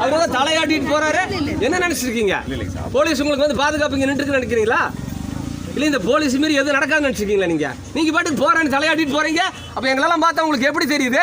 அவர் வந்து தலையாட்டிட்டு போறாரு. என்ன நினைச்சிருக்கீங்க? போலீஸ் உங்களுக்கு வந்து பாதுகாப்பு இங்க நின்று நினைக்கிறீங்களா? இல்லை இந்த போலீஸ் மாரி எதுவும் நடக்காதுன்னு நினைச்சிருக்கீங்களா நீங்க? நீங்க பாட்டுக்கு போறேன்னு தலையாட்டிட்டு போறீங்க. அப்ப எங்களெல்லாம் பார்த்தா உங்களுக்கு எப்படி தெரியுது?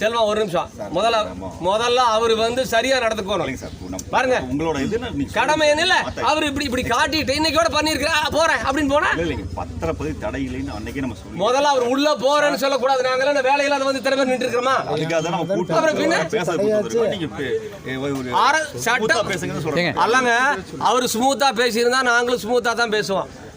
செல்வம் ஒரு நிமிஷம். முதல்ல முதல்ல அவர் வந்து சரியா நடந்துக்கணும். பாருங்க. உங்களோட கடமை என்ன இல்ல அவர் இப்படி இப்படி காட்டிட்டு இன்னைக்கோட பண்ணிருக்கிறா போறேன் அப்படின்னு போனா? இல்ல இல்லைங்க பத்திரப்பதிவு தடை இல்லைன்னு அன்னைக்கே நம்ம சொல்லி முதல்ல அவர் உள்ள போறேன்னு சொல்லக்கூடாது. நாங்களாம் இந்த வேலையில அதை வந்து திறமை நின்று இருக்கிறோமா? அப்புறம் பின்ன? சட்டம் அல்லங்க அவர் ஸ்மூத்தா பேசியிருந்தா நாங்களும் ஸ்மூத்தா தான் பேசுவோம்.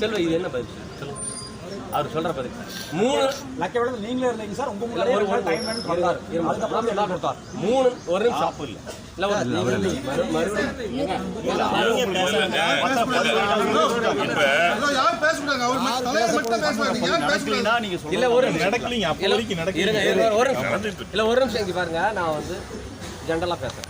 செல்வ இது என்ன பதில்? சொல்லுங்க. அவர் சொல்ற பதில். மூணு நீங்களே இருந்தீங்க சார். உங்க இல்ல, மூணு ஒரு நிமிஷம் இல்ல. நீங்க சொல்லுங்க இல்ல. ஒரு நடக்கலைங்க. இல்ல, ஒரு நிமிஷம். இல்ல ஒரு நிமிஷம் இங்க பாருங்க. நான் வந்து ஜென்ரலா பேசுறேன்.